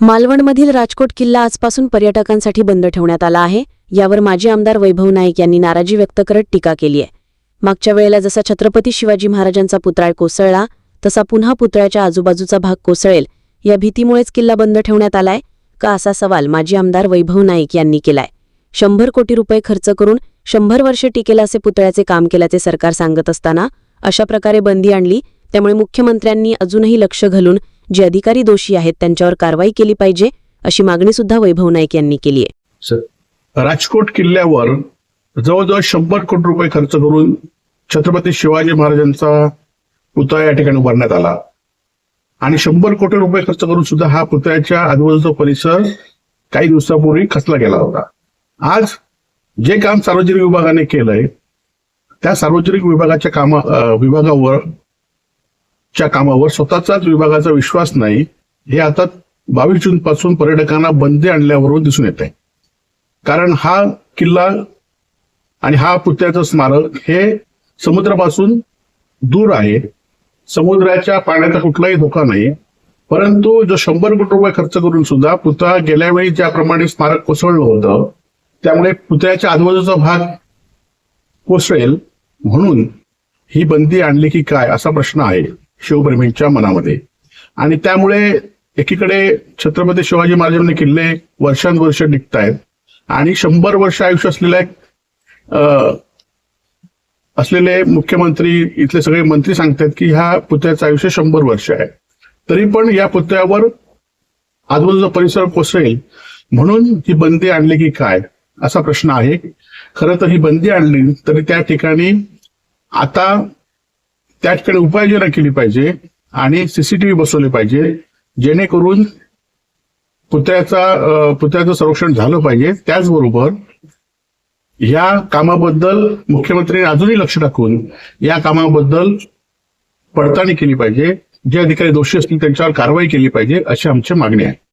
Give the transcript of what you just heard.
मालवणमधील राजकोट किल्ला आजपासून पर्यटकांसाठी बंद ठेवण्यात आला आहे. यावर माजी आमदार वैभव नाईक यांनी नाराजी व्यक्त करत टीका केली आहे. मागच्या वेळेला जसा छत्रपती शिवाजी महाराजांचा पुतळा कोसळला तसा पुन्हा पुतळ्याच्या आजूबाजूचा भाग कोसळेल या भीतीमुळेच किल्ला बंद ठेवण्यात आलाय का असा सवाल माजी आमदार वैभव नाईक यांनी केलाय. शंभर कोटी रुपये खर्च करून शंभर वर्षे टिकेल असे पुतळ्याचे काम केल्याचे सरकार सांगत असताना अशा प्रकारे बंदी आणली त्यामुळे मुख्यमंत्र्यांनी अजूनही लक्ष घालून जे अधिकारी दोषी आहेत त्यांच्यावर कारवाई केली पाहिजे अशी मागणी सुद्धा वैभव नाईक यांनी केली आहे. राजकोट किल्ल्यावर जवळजवळ शंभर कोटी रुपये खर्च करून छत्रपती शिवाजी महाराजांचा पुतळा या ठिकाणी उभारण्यात आला. आणि शंभर कोटी रुपये खर्च करून सुद्धा हा पुतळ्याच्या आजूबाजूचा परिसर काही दिवसापूर्वी खचला गेला होता. आज जे काम सार्वजनिक विभागाने केलंय त्या सार्वजनिक विभागाच्या कामा विभागावर च्या कामावर स्वतःचाच विभागाचा विश्वास नाही हे आता बावीस जून पासून पर्यटकांना बंदी आणल्यावरून दिसून येत आहे. कारण हा किल्ला आणि हा पुतळ्याचं स्मारक हे समुद्रापासून दूर आहे. समुद्राच्या पाण्याचा कुठलाही धोका नाही. परंतु जो शंभर कोटी रुपये खर्च करून सुद्धा पुतळा गेल्या वेळी ज्याप्रमाणे स्मारक कोसळलं होतं त्यामुळे पुतळ्याच्या आजूबाजूचा भाग कोसळेल म्हणून ही बंदी आणली की काय असा प्रश्न आहे. शिवप्रेमींच्या मनामध्ये. आणि त्यामुळे एकीकडे छत्रपती शिवाजी महाराजांनी किल्ले वर्षानुवर्ष निघतायत आणि शंभर वर्ष आयुष्य असलेल्या असलेले मुख्यमंत्री इथले सगळे मंत्री सांगतात की ह्या पुतळ्याचं आयुष्य शंभर वर्ष आहे. तरी पण या पुतळ्यावर आजूबाजूचा परिसर कोसळेल. म्हणून ही बंदी आणली की काय? असा प्रश्न आहे. खरं तर ही बंदी आणली तरी त्या ठिकाणी आता त्या ठिकाणी उपाययोजना केली पाहिजे आणि सीसीटीव्ही बसवले पाहिजे जेणेकरून पुतळ्याचा पुतळ्याचं संरक्षण झालं पाहिजे. त्याचबरोबर या कामाबद्दल मुख्यमंत्र्यांनी अजूनही लक्ष टाकून या कामाबद्दल पडताळणी केली पाहिजे. जे अधिकारी दोषी असतील त्यांच्यावर कारवाई केली पाहिजे अशी आमची मागणी आहे.